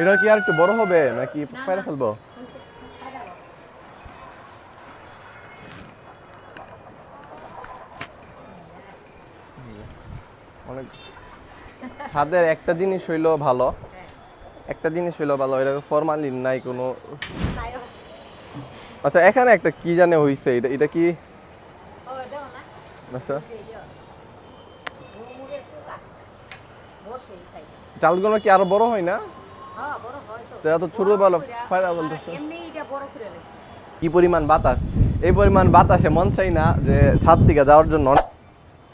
এটা কি আর একটু বড় হবে নাকি পায়রা ফেলব? অনেক ছাদের একটা জিনিস হইল ভালো। একটা জিনিস হইল ভালো এটা ফরমালিন নাই কোনো। আচ্ছা এখানে একটা কি জানে হইছে? এটা এটা কি? আচ্ছা। চালগুলো কি আরও বড় হয় না? এত ছোট ভালো ফায়দা বলতেছে। কি পরিমাণ বাতাস? এই পরিমাণ বাতাসে মন চাই না যে ছাদ থেকে যাওয়ার জন্য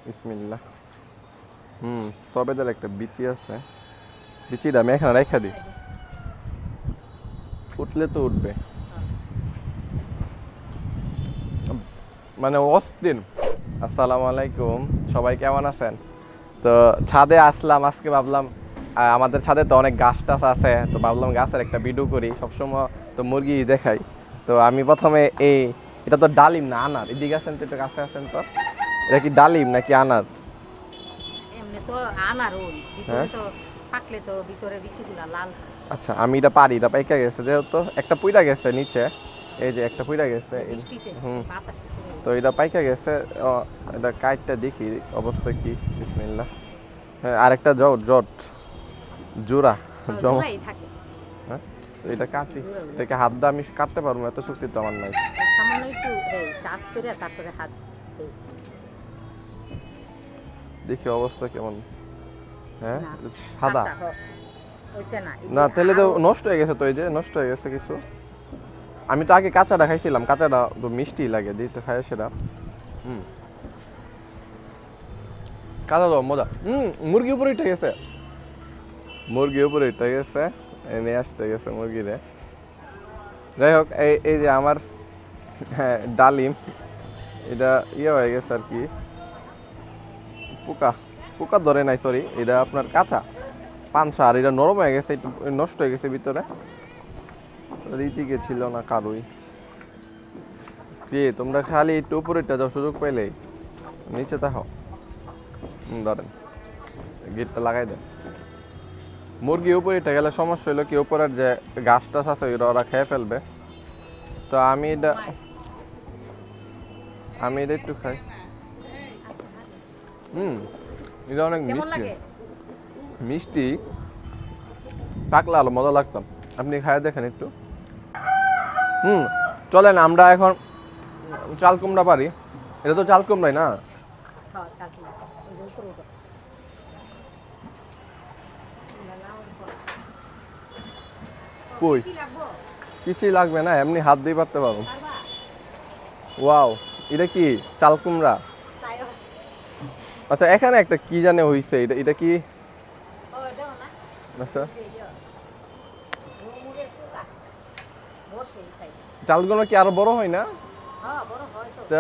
বিসমিল্লাহ। হুম সবেদের একটা বিচি আছে। বিচিটা আমি এখানে রেখা দিই। উঠলে তো উঠবে। মানে অস্থির। আসসালামু আলাইকুম। সবাই কেমন আছেন? তো ছাদে আসলাম আজকে ভাবলাম আমাদের ছাদে তো অনেক গাছ টাছ আছে তো ভাবলাম গাছের একটা ভিডিও করি সবসময় তো মুরগি দেখাই। তো আমি প্রথমে এই এটা তো ডালিম না আনার? এদিকে আসেন তো একটু কাছে আসেন তো। এটা কি ডালিম নাকি আনার? হ্যাঁ? আচ্ছা আমি এটা পারি এটা পাইকা গেছে যেহেতু একটা পুইরা গেছে নিচে এই যে একটা পুইরা গেছে হুম। তো এটা পাইকা গেছে এটা কাইটটা দেখি অবস্থা কি বিসমিল্লাহ। হ্যাঁ আরেকটা জট জট। জোড়া জমা। থাকে। হ্যাঁ তো এটা কাটি। এটাকে হাত দিয়ে আমি কাটতে পারব এত শক্তি তো আমার নাই। সামান্য একটু এই টাচ করে তারপরে হাত দেখি অবস্থা কেমন। হ্যাঁ না, সাদা। হইছে না তাহলে তো নষ্ট হয়ে গেছে তো এই যে নষ্ট হয়ে গেছে কিছু। আমি তো আগে কাঁচাটা খাইছিলাম কাঁচাটা তো মিষ্টি লাগে দিতে খাই সেটা হুম। কাঁচা তো মজা। হুম মুরগি উপরে উঠে গেছে। মুরগি উপরে উঠে গেছে, এই নিয়ে আসতে গেছে মুরগিরে। যাই হোক, এই এই যে আমার হ্যাঁ ডালিম, এটা ইয়ে হয়ে গেছে আর কি। পোকা পোকা ধরে নাই সরি এটা আপনার কাঁচা। পানসা, আর এটা নরম হয়ে গেছে নষ্ট হয়ে গেছে ভিতরে। রীতিকে ছিল না কারোই। কি, তোমরা খালি একটু উপরেটা যাও, সুযোগ পেলেই নিচে হুম, ধরেন। গেটটা লাগাই দেন। মুরগি উপরেটা গেলে সমস্যা হলো কি উপরের যে গাছ টাছ আছে ওরা ওরা খেয়ে ফেলবে। তো আমি এটা আমি এটা একটু খাই। হুম এটা অনেক মিষ্টি। মিষ্টি। পাকলে আলো মজা লাগতাম আপনি খায় দেখেন একটু। হুম চলেন আমরা এখন চাল কুমড়া পারি। এটা তো চাল কুমড়াই না হ্যাঁ, চাল কুমড়া। ওই যে উপরে উঠো। কই কিছুই লাগবে না এমনি হাত দিয়ে পারতে পারবা? ওয়াও এটা কি চাল কুমড়া আচ্ছা এখানে একটা কি জানে হইছে এটা এটা কি। আচ্ছা। চালগুলো কি আরও বড় হয় না হ্যাঁ,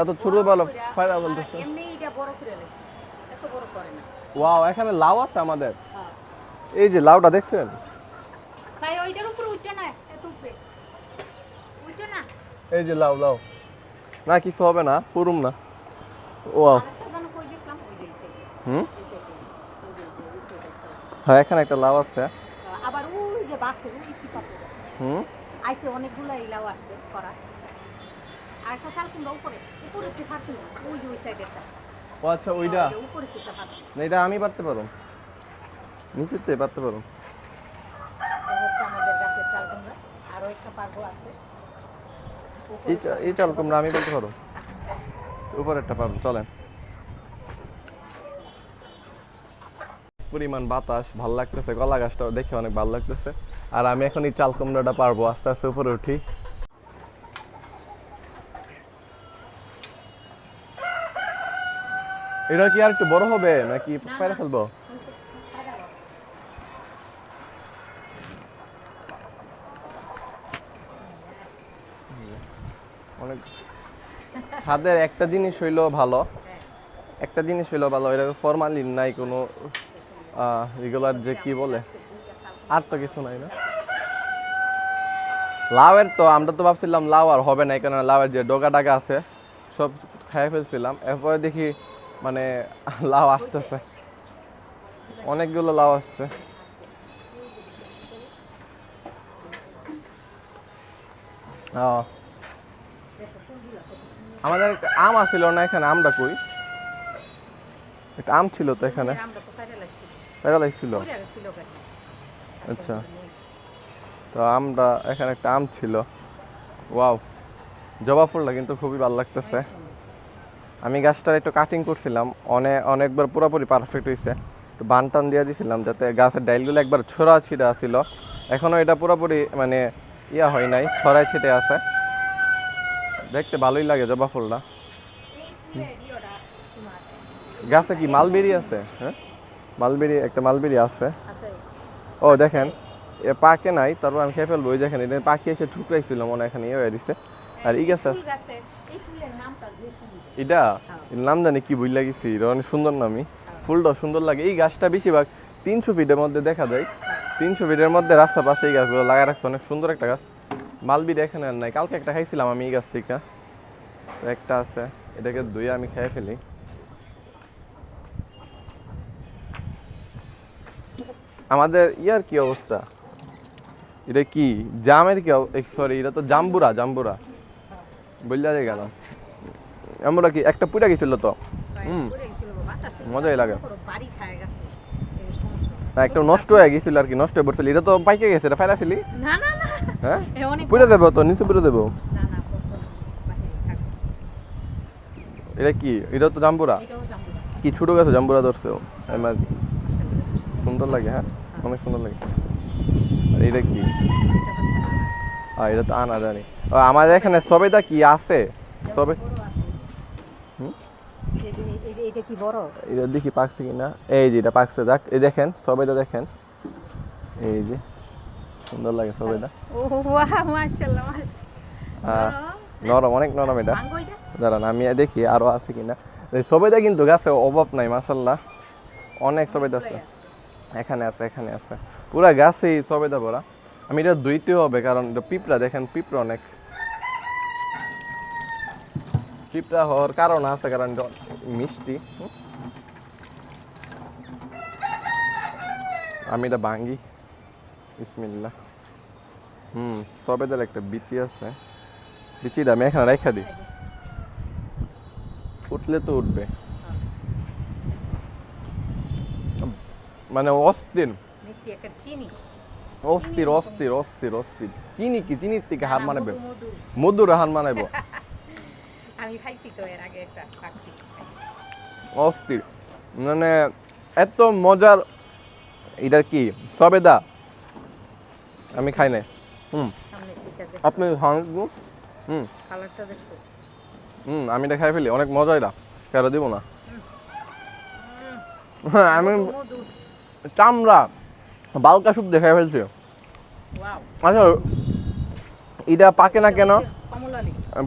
তো। ছোট ভালো কইরা, ফায়দা বলতেছে এমনি এটা বড় করে এত বড় করে না। ওয়াও এখানে লাউ আছে আমাদের হ্যাঁ। এই যে লাউটা দেখছেন ওইটার উপরে উঠছো না, এত উপরে। উঠছো না? এই যে লাউ লাউ না কিছু হবে না পুরুম না। ওয়াও। সাইডে, হুম। হ্যাঁ এখানে একটা লাউ আছে। আবার ওই যে বাঁশের ওই চিপা পড়ে। হুম? আইসে অনেকগুলো ইলাও আসছে করা আর একটা কুমড়া উপরে। উপরে থাকবি ওই যে ওই সাইডেরটা ও আচ্ছা ওইটা। উপরে থাকবি না এটা আমি পারতে পারো নিচেতে পারতে পারো হচ্ছে আমাদের গাছের চাল কুমড়া আরও একটা পারব আছে। চাল। কুমড়া আমি বলতে পারো। উপরেরটা পারব চলেন। পরিমাণ বাতাস ভালো লাগতেছে কলা গাছটা দেখে অনেক ভালো লাগতেছে। আর আমি এখন এই চাল কুমড়াটা পারব আস্তে আস্তে উপরে উঠি। এটা কি আর একটু বড় হবে নাকি না, পায়রা ফেলব? অনেক ছাদের একটা জিনিস হইল ভালো। একটা জিনিস হইল ভালো এটা ফরমালিন নাই কোনো রেগুলার যে কি বলে, আর তো কিছু নাই না। লাউয়ের তো, আমরা তো ভাবছিলাম লাউ আর হবে না কারণ লাউয়ের যে ডোকা ডাকা আছে, সব খাই ফেলছিলাম। এরপরে দেখি মানে লাউ আসতেছে। অনেকগুলো লাউ আসছে। ও দেখো ফুলগুলো কত সুন্দর। আমাদের একটা আম আছিল না এখানে আমটা কই? একটা আম ছিল তো এখানে। আমরা গাছে। আচ্ছা। তো আমটা এখানে একটা আম ছিল। ওয়াও। জবা ফুলটা কিন্তু খুবই ভালো লাগতেছে। আমি গাছটার একটু কাটিং করছিলাম। অনেক অনেকবার পুরোপুরি পারফেক্ট হয়েছে তো বান টান দিয়ে দিছিলাম যাতে গাছের ডাইলগুলো একবার ছোড়া ছিঁড়া ছিল এখনও এটা পুরোপুরি মানে ইয়া হয় নাই ছড়াই ছিটে আছে। দেখতে ভালোই লাগে জবা ফুলটা। গাছে কি মালবেরি আছে? হ্যাঁ? মালবেরি একটা মালবেরি আছে। আছে। ও দেখেন এ পাকে নাই তারপর আমি খেয়ে ফেলব ওই দেখেন এটা পাখি এসে ঠুকরাইছিল মনে এখানে ইয়ে হয়ে দিছে। আর এই গাছ সুন্দর। এটা? এর নাম জানি কি বুঝলা লাগিছি এটা অনেক সুন্দর নামই। ফুলটা সুন্দর লাগে। এই গাছটা বেশিরভাগ তিনশো ফিটের মধ্যে দেখা যায়। তিনশো ফিটের মধ্যে রাস্তা পাশে এই গাছগুলো লাগা রাখছে অনেক সুন্দর একটা গাছ। মালবির এখানে আর নাই। কালকে একটা খাইছিলাম আমি এই গাছ থেকে। একটা আছে, এটাকে ধুয়ে আমি খেয়ে ফেলি। আমাদের ইয়ার কি অবস্থা? এটা কি? জামের কি সরি এটা তো জাম্বুরা জাম্বুরা। বললা যায় গেল আমরা কি? একটা পুরা গেছিল তো? হুম। মজাই লাগে। একটা নষ্ট হয়ে গেছিল আর কি, নষ্ট হয়ে পড়ছিল। এটা তো পাইকে গেছে, এটা ফেলি? না না না হ্যাঁ? পুরে দেবো তো নিচে পুরে দেবো। এটা কি? এটা তো জাম্বুরা। কি ছোট গাছে জাম্বুরা আসলে সুন্দর লাগে হ্যাঁ? অনেক সুন্দর লাগে। আর এটা কি? এটা আর এটা তো আনা জানি। আমাদের এখানে সবেদা কি আছে? সবে এটা কি বড়? এটা দেখি পাকছে কিনা? এই যে এটা পাকছে যাক এই দেখেন সবেদা দেখেন। এই যে। সুন্দর লাগে সবেদা ও বাহ মাশাআল্লাহ মাশাআল্লাহ। নরম অনেক নরম এটা। দাঁড়ান আমি দেখি আরও আছে কিনা। সবেদা কিন্তু গাছে অভাব নাই মাসাল্লাহ অনেক সবেদা আছে। এখানে আছে এখানে আছে। পুরা গাছেই সবেদা ভরা। আমি এটা দুইতে হবে কারণ এটা পিঁপড়া দেখেন পিঁপড়া অনেক। পিঁপড়া হওয়ার কারণ আছে কারণ মিষ্টি। আমি এটা ভাঙ্গি। বিসমিল্লাহ। হুম সবেদার একটা বিচি আছে। বিচিটা আমি এখানে রেখা দিই। উঠলে তো উঠবে। মানে অস্থির। অস্থির অস্থির অস্থির অস্থির। চিনি কি? চিনির থেকে হার মানাবে? মধু, মধু। মধুর হার মানাবো আমি খাইছি তো এর আগে একটা অস্থির। মানে এত মজার এটা কি? সবেদা। আমি খাই না হুম। আপনি হুম। কালারটা দেখছ? হুম আমি এটা খাই ফেলি অনেক মজা এটা কেন দিব না। হ্যাঁ আমি চামড়া বালকা সুপ দেখাই ফেলছি। আচ্ছা এটা পাকে না কেন?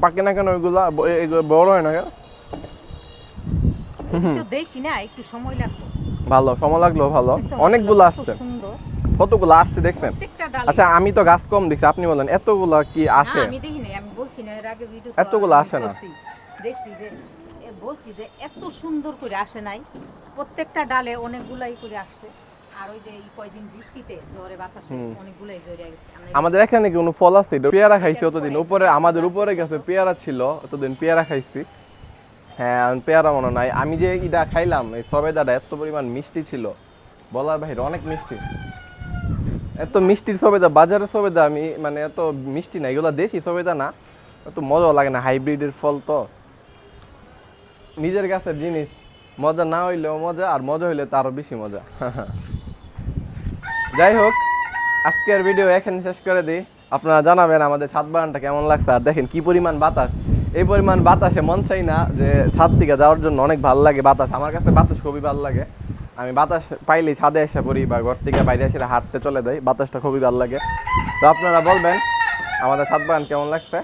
পাকে না কেন ওইগুলা বড় হয় না কেন? দেশি না একটু সময় লাগবে। ভালো সময় লাগল ভালো। অনেকগুলো আসছে। সুন্দর। কতগুলো আসছে দেখছেন? আচ্ছা আমি তো গাছ কম দেখছি আপনি বলেন এতগুলা কি আসে? আমি দেখি নাই আমি বলছি না এর আগে ভিডিও এতগুলো আসে না। দেখছি যে বলছি যে এত সুন্দর করে আসে নাই। প্রত্যেকটা ডালে অনেকগুলাই করে আসছে। আর ওই যে এই কয়দিন বৃষ্টিতে জ্বরে বাতাসে অনেকগুলাই জড়িয়ে গেছে। আমাদের এখানে কোনো ফল আছে? পেয়ারা খাইছি অতদিন। উপরে আমাদের উপরে গেছে পেয়ারা ছিল অতদিন পেয়ারা খাইছি। হ্যাঁ পেয়ারা মনে নাই। আমি যে এটা খাইলাম এই সবেদাটা এত পরিমাণ মিষ্টি ছিল। বলার বাহিরে অনেক মিষ্টি। এত মিষ্টি সবেদা, বাজারের সবেদা আমি মানে এত মিষ্টি না, এগুলো দেশি সবেদা না, এত মজাও লাগে না, হাইব্রিডের ফল তো। নিজের গাছের জিনিস, মজা না হইলেও মজা, আর মজা হইলে তারও বেশি মজা। যাই হোক, আজকের ভিডিও এখানে শেষ করে দিই। আপনারা জানাবেন আমাদের ছাদ বাগানটা কেমন লাগছে, আর দেখেন কি পরিমাণ বাতাস। এই পরিমাণ বাতাসে মন চাই না যে ছাদ থেকে যাওয়ার জন্য অনেক ভালো লাগে বাতাস, আমার কাছে বাতাস খুবই ভালো লাগে। আমি বাতাস পাইলে ছাদে এসে পড়ি বা ঘর থেকে বাইরে এসে হাঁটতে চলে যাই। বাতাসটা খুবই ভালো লাগে। তো আপনারা বলবেন, আমাদের ছাদ বাগান কেমন লাগছে?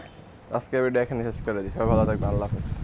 আজকে ভিডিও এখানে শেষ করে দিই। সবাই ভালো থাকবেন, আল্লাহ হাফিজ।